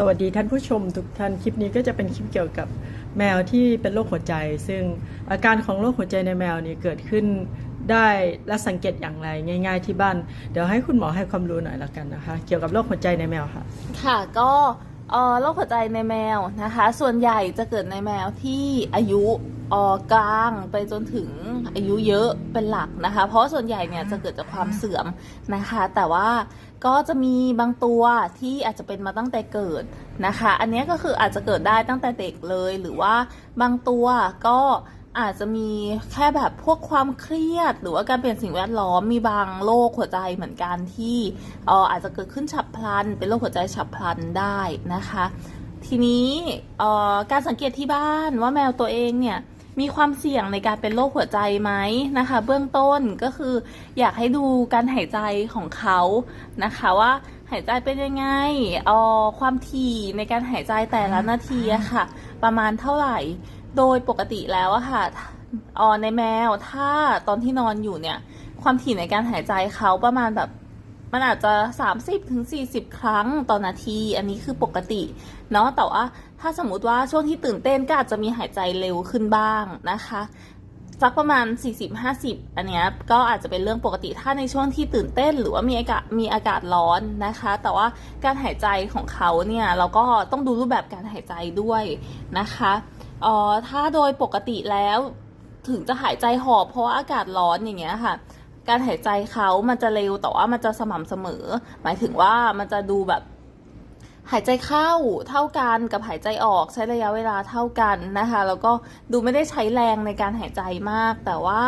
สวัสดีท่านผู้ชมทุกท่านคลิปนี้ก็จะเป็นคลิปเกี่ยวกับแมวที่เป็นโรคหัวใจ ซึ่งอาการของโรคหัวใจในแมวนี่เกิดขึ้นได้และสังเกตอย่างไรง่าย ๆ ที่บ้าน เดี๋ยวให้คุณหมอให้ความรู้หน่อยละกันนะคะ เกี่ยวกับโรคหัวใจในแมวค่ะ ค่ะก็โรคหัวใจในแมวนะคะ ส่วนใหญ่จะเกิดในแมวที่อายุ อ่อกลางไปจนถึงอายุเยอะเป็นหลักนะคะ เพราะส่วนใหญ่เนี่ยจะเกิดจากความเสื่อมนะคะ แต่ว่าก็จะมีบางตัวที่อาจจะเป็นมาตั้งแต่เกิดนะคะ อันเนี้ยก็คืออาจจะเกิดได้ตั้งแต่เด็กเลย หรือว่าบางตัวก็อาจจะมีแค่แบบพวกความเครียด หรือว่าการเปลี่ยนสิ่งแวดล้อมมีบางโรคหัวใจเหมือนกันที่เอ่ออาจจะเกิดขึ้นฉับพลัน เป็นโรคหัวใจฉับพลันได้นะคะ ทีนี้เอ่อการสังเกตที่บ้านว่าแมวตัวเองเนี่ย มีความเสี่ยงในการเป็นโรคหัวใจไหมนะคะ เบื้องต้นก็คืออยากให้ดูการหายใจของเขานะคะว่าหายใจเป็นยังไงเอ่อความถี่ในการหายใจแต่ละนาทีอะค่ะ ประมาณเท่าไหร่ โดยปกติแล้วอะค่ะอ่อในแมวถ้าตอนที่นอนอยู่เนี่ย ความถี่ในการหายใจเขาประมาณแบบ มันอาจจะ30ถึง40 ครั้งต่อนาที อันนี้คือปกติเนาะแต่ว่าถ้าสมมุติว่าช่วงที่ตื่นเต้นก็อาจจะมีหายใจเร็วขึ้นบ้างนะคะสักประมาณ 40-50 อันเนี้ยก็อาจจะเป็นเรื่องปกติถ้าในช่วงที่ตื่นเต้น หรือว่ามีอากาศมีอากาศร้อนนะคะ แต่ว่าการหายใจของเขาเนี่ยเราก็ต้องดูรูปแบบการหายใจด้วยนะคะเออถ้าโดยปกติแล้วถึงจะหายใจหอบเพราะว่าอากาศร้อนอย่างเงี้ยค่ะ การหายใจเขามันจะเร็วแต่ว่ามันจะสม่ำเสมอ หมายถึงว่ามันจะดูแบบ หายใจเข้าเท่ากันกับหายใจออกใช้ระยะเวลาเท่ากันนะคะ แล้วก็ดูไม่ได้ใช้แรงในการหายใจมาก แต่ว่า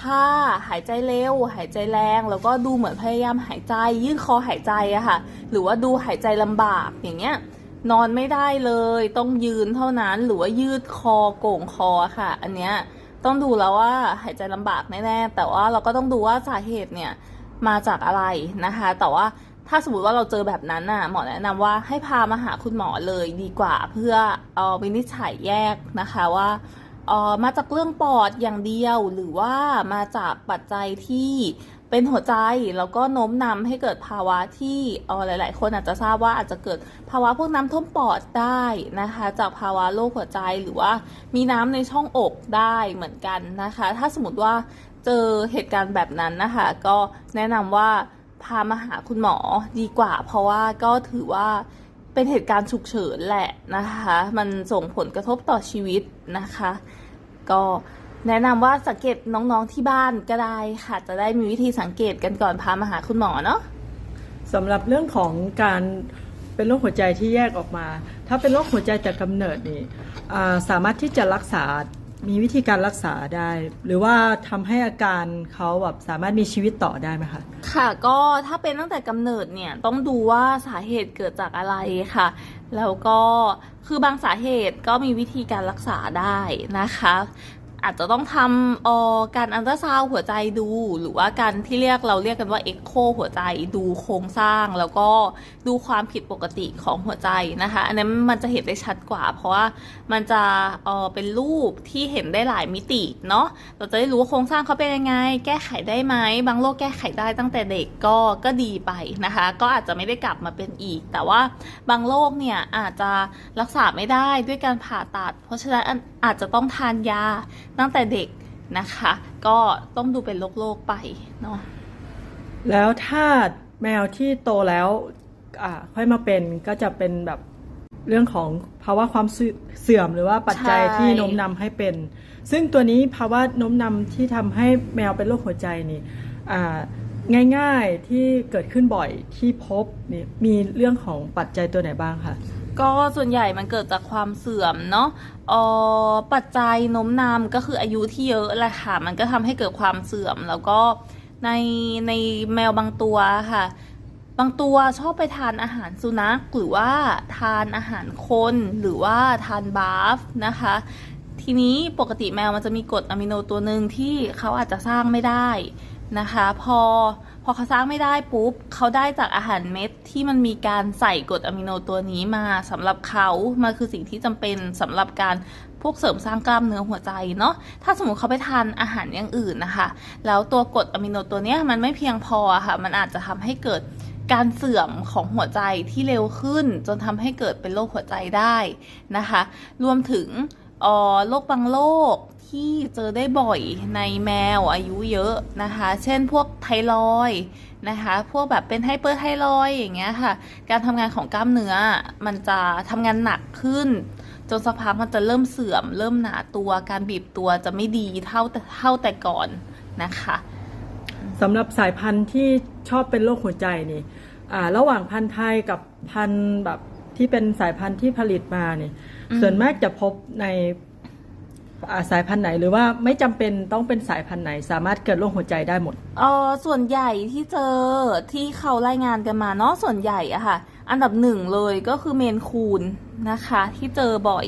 ถ้าหายใจเร็ว หายใจแรง แล้วก็ดูเหมือนพยายามหายใจ ยื่นคอหายใจอะค่ะ หรือว่าดูหายใจลำบากอย่างเงี้ยนอนไม่ได้เลย ต้องยืนเท่านั้นหรือว่ายืดคอโก่งคอค่ะ อันเนี้ย ต้องดูแล้วว่าหายใจลำบากแน่ๆแต่ว่าเราก็ต้องดูว่าสาเหตุเนี่ยมาจากอะไรนะคะ แต่ว่าถ้าสมมติว่าเราเจอแบบนั้นน่ะหมอแนะนำว่าให้พามาหาคุณหมอเลยดีกว่าเพื่อเอาวินิจฉัยแยกนะคะว่าเออมาจากเรื่องปอดอย่างเดียวหรือว่ามาจากปัจจัยที่ เป็นหัวใจแล้วก็โน้มนำให้เกิดภาวะที่เออหลาย ๆ คนอาจจะทราบว่าอาจจะเกิดภาวะพวกน้ำท่วมปอดได้นะคะ จากภาวะโรคหัวใจหรือว่ามีน้ำในช่องอกได้เหมือนกันนะคะ ถ้าสมมติว่าเจอเหตุการณ์แบบนั้นนะคะ ก็แนะนำว่าพามาหาคุณหมอดีกว่า เพราะว่าก็ถือว่าเป็นเหตุการณ์ฉุกเฉินแหละนะคะ มันส่งผลกระทบต่อชีวิตนะคะ ก็ แนะนำว่าสังเกตน้องๆที่บ้านก็ได้ค่ะ จะได้มีวิธีสังเกตกันก่อนพามาหาคุณหมอเนาะสำหรับเรื่องของการเป็นโรคหัวใจที่แยกออกมา ถ้าเป็นโรคหัวใจแต่กำเนิดนี่อ่าสามารถที่จะรักษา มีวิธีการรักษาได้ หรือว่าทำให้อาการเขาแบบสามารถมีชีวิตต่อได้ไหมคะ ค่ะ ก็ถ้าเป็นตั้งแต่กำเนิดเนี่ยต้องดูว่าสาเหตุเกิดจากอะไรค่ะ แล้วก็คือบางสาเหตุก็มีวิธีการรักษาได้นะคะ อาจจะต้องทำออการอันตราซาวหัวใจดู หรือว่าการที่เรียกเราเรียกกันว่าเอ็กโคหัวใจดูโครงสร้าง แล้วก็ดูความผิดปกติของหัวใจนะคะ อันนั้นมันจะเห็นได้ชัดกว่า เพราะว่ามันจะเออเป็นรูปที่เห็นได้หลายมิติเนาะเราจะได้รู้ว่าโครงสร้างเขาเป็นยังไง แก้ไขได้ไหมบางโรคแก้ไขได้ตั้งแต่เด็กก็ก็ดีไปนะคะ ก็อาจจะไม่ได้กลับมาเป็นอีก แต่ว่าบางโรคเนี่ยอาจจะรักษาไม่ได้ด้วยการผ่าตัด เพราะฉะนั้น อาจจะต้องทานยาตั้งแต่เด็กนะคะ ก็ต้องดูเป็นโรคๆไปเนาะแล้วถ้าแมวที่โตแล้วอ่าค่อยมาเป็นก็จะเป็นแบบเรื่องของภาวะความเสื่อมหรือว่าปัจจัยที่โน้มนำให้เป็น ซึ่งตัวนี้ภาวะโน้มนำที่ทำให้แมวเป็นโรคหัวใจนี่อ่าง่ายๆที่เกิดขึ้นบ่อยที่พบนี่มีเรื่องของปัจจัยตัวไหนบ้างคะ ก็ส่วนใหญ่มันเกิดจากความเสื่อมเนาะอ่อปัจจัยโน้มนำก็คืออายุที่เยอะแหละค่ะ มันก็ทำให้เกิดความเสื่อม แล้วก็ในในแมวบางตัวค่ะ บางตัวชอบไปทานอาหารสุนัขหรือว่าทานอาหารคนหรือว่าทานบาฟนะคะ ทีนี้ปกติแมวมันจะมีกรดอะมิโนตัวหนึ่งที่เขาอาจจะสร้างไม่ได้ นะคะ พอพอเขาสร้างไม่ได้ปุ๊บเขาได้จากอาหารเม็ดที่มันมีการใส่กรดอะมิโนตัวนี้มาสำหรับเขามันคือสิ่งที่จำเป็นสำหรับการพวกเสริมสร้างกล้ามเนื้อหัวใจเนาะถ้าสมมติเขาไปทานอาหารอย่างอื่นนะคะ แล้วตัวกรดอะมิโนตัวนี้มันไม่เพียงพอะค่ะ มันอาจจะทำให้เกิดการเสื่อมของหัวใจที่เร็วขึ้น จนทำให้เกิดเป็นโรคหัวใจได้นะคะ รวมถึง โรคบางโรคที่เจอได้บ่อยในแมวอายุเยอะนะคะ เช่นพวกไทรอยนะคะ พวกแบบเป็นไฮเปอร์ไทรอยอย่างเงี้ยค่ะ การทำงานของกล้ามเนื้อมันจะทำงานหนักขึ้น จนสักพักมันจะเริ่มเสื่อม เริ่มหนาตัว การบีบตัวจะไม่ดีเท่าเท่าแต่ก่อนนะคะสำหรับสายพันธุ์ที่ชอบเป็นโรคหัวใจนี่อ่าระหว่างพันธุ์ไทยกับพันธุ์แบบที่เป็นสายพันธุ์ที่ผลิตมาเนี่ย ส่วนมากจะพบในอ่าสายพันธุ์ไหนหรือว่าไม่จำเป็นต้องเป็นสายพันธุ์ไหน สามารถเกิดโรคหัวใจได้หมดเออส่วนใหญ่ที่เจอที่เขารายงานกันมาเนาะส่วนใหญ่อะค่ะ อันดับหนึ่งเลยก็คือเมนคูนนะคะ ที่เจอบ่อย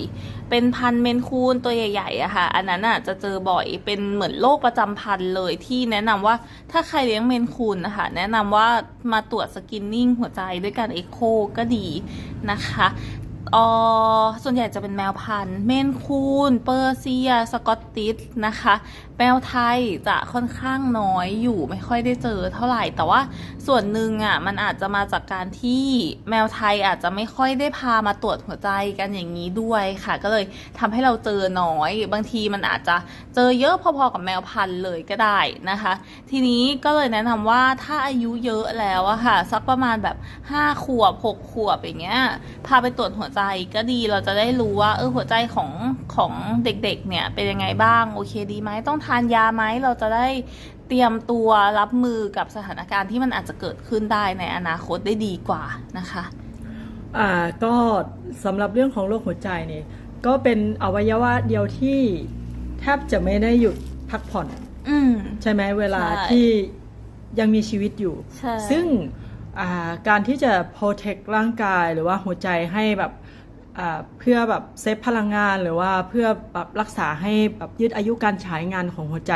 เป็นพันธุ์เมนคูนตัวใหญ่ๆอะค่ะ อันนั้นอะจะเจอบ่อยเป็นเหมือนโรคประจำพันธุ์เลยที่แนะนำว่าถ้าใครเลี้ยงเมนคูนนะคะแนะนำว่ามาตรวจสกินนิ่งหัวใจด้วยการเอ็กโคก็ดีนะคะเออส่วนใหญ่จะเป็นแมวพันธุ์เมนคูน เปอร์เซีย สกอตติสนะคะแมวไทยจะค่อนข้างน้อยอยู่ไม่ค่อยได้เจอเท่าไหร่ แต่ว่าส่วนหนึ่งอะมันอาจจะมาจากการที่แมวไทยอาจจะไม่ค่อยได้พามาตรวจหัวใจกันอย่างนี้ด้วยค่ะ ก็เลยทำให้เราเจอน้อย บางทีมันอาจจะเจอเยอะพอๆกับแมวพันธุ์เลยก็ได้นะคะ ทีนี้ก็เลยแนะนำว่าถ้าอายุเยอะแล้วอะค่ะ สักประมาณแบบ5ขวบ6ขวบอย่างเงี้ยพาไปตรวจหัวใจก็ดีเราจะได้รู้ว่าเออหัวใจของของเด็กๆเนี่ยเป็นยังไงบ้างโอเคดีไหมต้องทานยาไหมเราจะได้เตรียมตัวรับมือกับสถานการณ์ที่มันอาจจะเกิดขึ้นได้ในอนาคตได้ดีกว่านะคะอ่าก็สำหรับเรื่องของโรคหัวใจเนี่ยก็เป็นอวัยวะเดียวที่แทบจะไม่ได้หยุดพักผ่อนอืมใช่ไหมเวลาใช่ที่ยังมีชีวิตอยู่ใช่ซึ่งอ่าการที่จะ protect ร่างกายหรือว่าหัวใจให้แบบอ่า เพื่อแบบเซฟพลังงานหรือว่าเพื่อแบบรักษาให้แบบยืดอายุการใช้งานของหัวใจ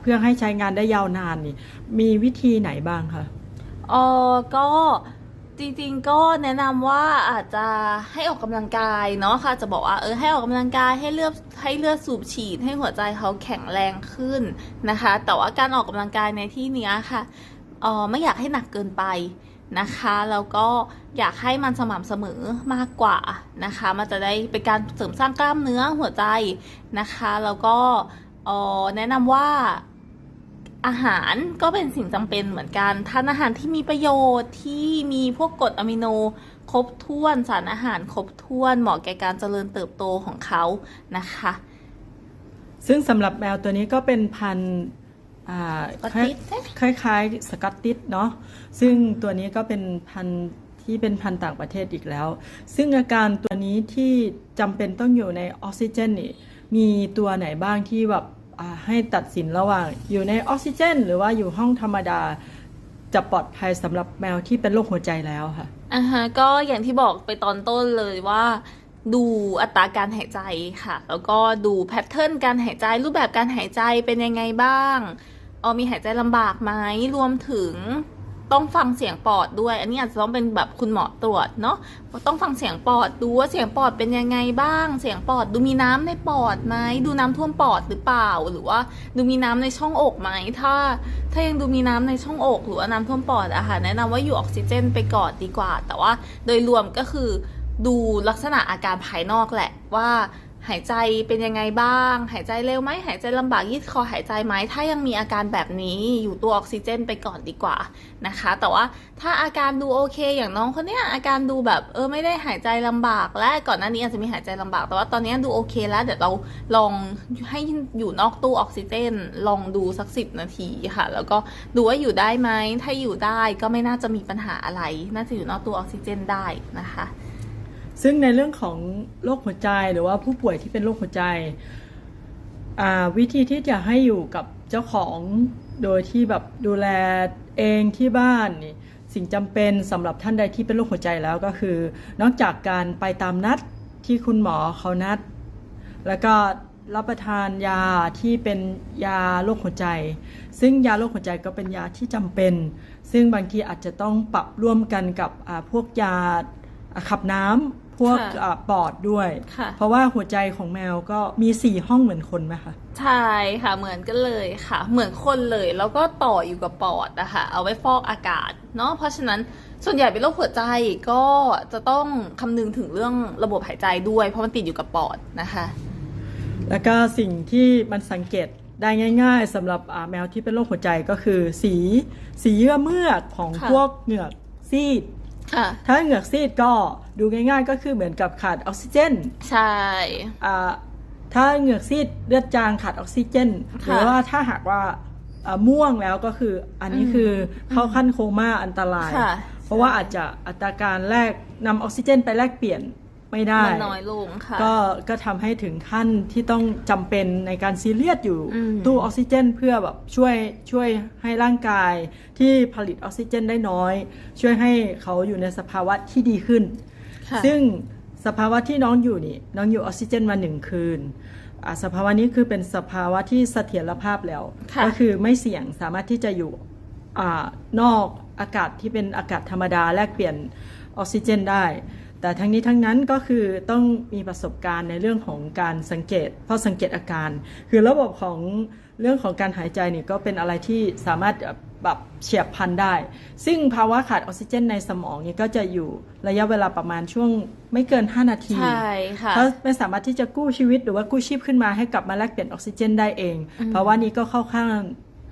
เพื่อให้ใช้งานได้ยาวนานนี่มีวิธีไหนบ้างคะเออก็จริงๆก็แนะนำว่าอาจจะให้ออกกำลังกายเนาะค่ะจะบอกว่าเออให้ออกกำลังกายให้เลือดให้เลือดสูบฉีดให้หัวใจเขาแข็งแรงขึ้นนะคะ แต่ว่าการออกกำลังกายในที่นี้ค่ะเออไม่อยากให้หนักเกินไป นะคะแล้วก็อยากให้มันสม่ำเสมอมากกว่านะคะ มันจะได้เป็นการเสริมสร้างกล้ามเนื้อหัวใจนะคะแล้วก็แนะนำว่าอาหารก็เป็นสิ่งจำเป็นเหมือนกันทานอาหารที่มีประโยชน์ที่มีพวกกรดอะมิโนครบถ้วนสารอาหารครบถ้วนเหมาะแก่การเจริญเติบโตของเขานะคะ ซึ่งสำหรับแมวตัวนี้ก็เป็นพันธุ์ สกอตติชคล้ายคล้ายๆสกัตติสเนาะซึ่งตัวนี้ก็เป็นพันธุ์ที่เป็นพันธุ์ต่างประเทศอีกแล้ว ซึ่งอาการตัวนี้ที่จำเป็นต้องอยู่ในออกซิเจนนี่มีตัวไหนบ้างที่แบบอ่าให้ตัดสินระหว่างอยู่ในออกซิเจน หรือว่าอยู่ห้องธรรมดาจะปลอดภัยสำหรับแมวที่เป็นโรคหัวใจแล้วค่ะอ่าฮะก็อย่างที่บอกไปตอนต้นเลยว่า ดูอัตราการหายใจค่ะ แล้วก็ดูแพทเทิร์นการหายใจรูปแบบการหายใจเป็นยังไงบ้างเออมีหายใจลำบากไหมรวมถึงต้องฟังเสียงปอดด้วย อันนี้อาจจะต้องเป็นแบบคุณหมอตรวจเนาะต้องฟังเสียงปอดดูว่าเสียงปอดเป็นยังไงบ้าง เสียงปอดดูมีน้ำในปอดไหมดูน้ำท่วมปอดหรือเปล่า หรือว่าดูมีน้ำในช่องอกไหมถ้า ถ้ายังดูมีน้ำในช่องอก หรือว่าน้ำท่วมปอดอะค่ะแนะนำว่าอยู่ออกซิเจนไปก่อนดีกว่า แต่ว่าโดยรวมก็คือ ดูลักษณะอาการภายนอกแหละว่าหายใจเป็นยังไงบ้าง หายใจเร็วไหม หายใจลำบากยืดคอหายใจไหม ถ้ายังมีอาการแบบนี้อยู่ตัวออกซิเจนไปก่อนดีกว่านะคะ แต่ว่าถ้าอาการดูโอเค อย่างน้องคนเนี้ยอาการดูแบบเออไม่ได้หายใจลำบากและก่อนหน้านี้อาจจะมีหายใจลำบากแต่ว่าตอนนี้ดูโอเคแล้วเดี๋ยวเราลองให้อยู่นอกตู้ออกซิเจน ลองดูสักสิบนาทีค่ะ แล้วก็ดูว่าอยู่ได้ไหมถ้าอยู่ได้ก็ไม่น่าจะมีปัญหาอะไร น่าจะอยู่นอกตู้ออกซิเจนได้นะคะ ซึ่งในเรื่องของโรคหัวใจหรือว่าผู้ป่วยที่เป็นโรคหัวใจวิธีที่จะให้อยู่กับเจ้าของโดยที่แบบดูแลเองที่บ้านนี่สิ่งจำเป็นสำหรับท่านใดที่เป็นโรคหัวใจแล้วก็คือ นอกจากการไปตามนัดที่คุณหมอเขานัด แล้วก็รับประทานยาที่เป็นยาโรคหัวใจ ซึ่งยาโรคหัวใจก็เป็นยาที่จำเป็น ซึ่งบางทีอาจจะต้องปรับร่วมกันกับพวกยาขับน้ พวกค่ะอ่าปอดด้วยค่ะเพราะว่าหัวใจของแมวก็มีสี่ห้องเหมือนคนไหมคะใช่ค่ะเหมือนกันเลยค่ะ เหมือนคนเลยแล้วก็ต่ออยู่กับปอดนะคะเอาไว้ฟอกอากาศเนาะเพราะฉะนั้นส่วนใหญ่เป็นโรคหัวใจก็จะต้องคำนึงถึงเรื่องระบบหายใจด้วย เพราะมันติดอยู่กับปอดนะคะ แล้วก็สิ่งที่มันสังเกตได้ง่าย ๆสำหรับอ่าแมวที่เป็นโรคหัวใจก็คือ สีสีเยื่อเมือกของค่ะพวกเหงือกซีดค่ะ ถ้าเหงือกซีดก็ดูง่ายๆ ก็คือเหมือนกับขาดออกซิเจน ใช่อ่าถ้าเหงือกซีดเลือดจางขาดออกซิเจนหค่ะรือว่าถ้าหากว่าอ่าม่วงแล้วก็คืออันนี้อืมคือเข้าขั้นโคม่าอันตรายค่ะเพราะว่าอาจจะอัตราการแลกนำออกซิเจนไปแลกเปลี่ยน ไม่ได้มันน้อยลงค่ะก็ก็ทำให้ถึงขั้นที่ต้องจำเป็นในการซีเรียสอยู่อืมตู้ออกซิเจน เพื่อแบบช่วยช่วยให้ร่างกายที่ผลิตออกซิเจนได้น้อย ช่วยให้เขาอยู่ในสภาวะที่ดีขึ้นค่ะซึ่งสภาวะที่น้องอยู่นี่น้องอยู่ออกซิเจนมาหนึ่งคืนอ่าสภาวะนี้คือเป็นสภาวะที่เสถียรภาพแล้วค่ะก็คือไม่เสี่ยงสามารถที่จะอยู่อานอกอากาศที่เป็นอากาศธรรมดาแลกเปลี่ยนออกซิเจนได้ แต่ทั้งนี้ทั้งนั้นก็คือต้องมีประสบการณ์ในเรื่องของการสังเกต เพราะสังเกตอาการ คือระบบของเรื่องของการหายใจนี่ก็เป็นอะไรที่สามารถแบบเฉียบพลันได้ ซึ่งภาวะขาดออกซิเจนในสมองนี่ก็จะอยู่ระยะเวลาประมาณช่วงไม่เกิน 5 นาทีใช่ค่ะเขาไม่สามารถที่จะกู้ชีวิตหรือว่ากู้ชีพขึ้นมาให้กลับมาแลกเปลี่ยนออกซิเจนได้เองอืมเพราะว่านี้ก็เข้าข้าง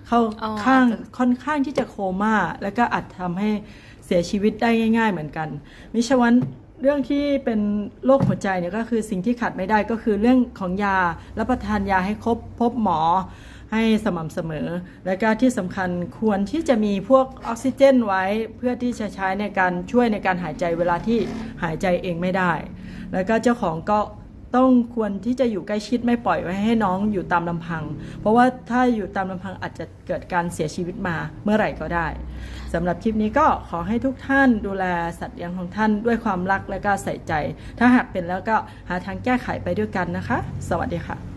เข้าอ๋อข้างอาจจะค่อนข้างที่จะโคม่า แล้วก็อาจทำให้เสียชีวิตได้ง่าย ๆ เหมือนกันมิฉะนั้น เรื่องที่เป็นโรคหัวใจเนี่ยก็คือสิ่งที่ขาดไม่ได้ก็คือเรื่องของยารับประทานยาให้ครบพบหมอให้สม่ำเสมอ และก็ที่สำคัญควรที่จะมีพวกออกซิเจนไว้เพื่อที่จะใช้ในการช่วยในการหายใจเวลาที่หายใจเองไม่ได้ แล้วก็เจ้าของก็ ต้องควรที่จะอยู่ใกล้ชิดไม่ปล่อยไว้ให้น้องอยู่ตามลำพัง เพราะว่าถ้าอยู่ตามลำพังอาจจะเกิดการเสียชีวิตมาเมื่อไหร่ก็ได้สำหรับคลิปนี้ก็ขอให้ทุกท่านดูแลสัตว์เลี้ยงของท่านด้วยความรักและก็ใส่ใจ ถ้าหากเป็นแล้วก็หาทางแก้ไขไปด้วยกันนะคะ สวัสดีค่ะ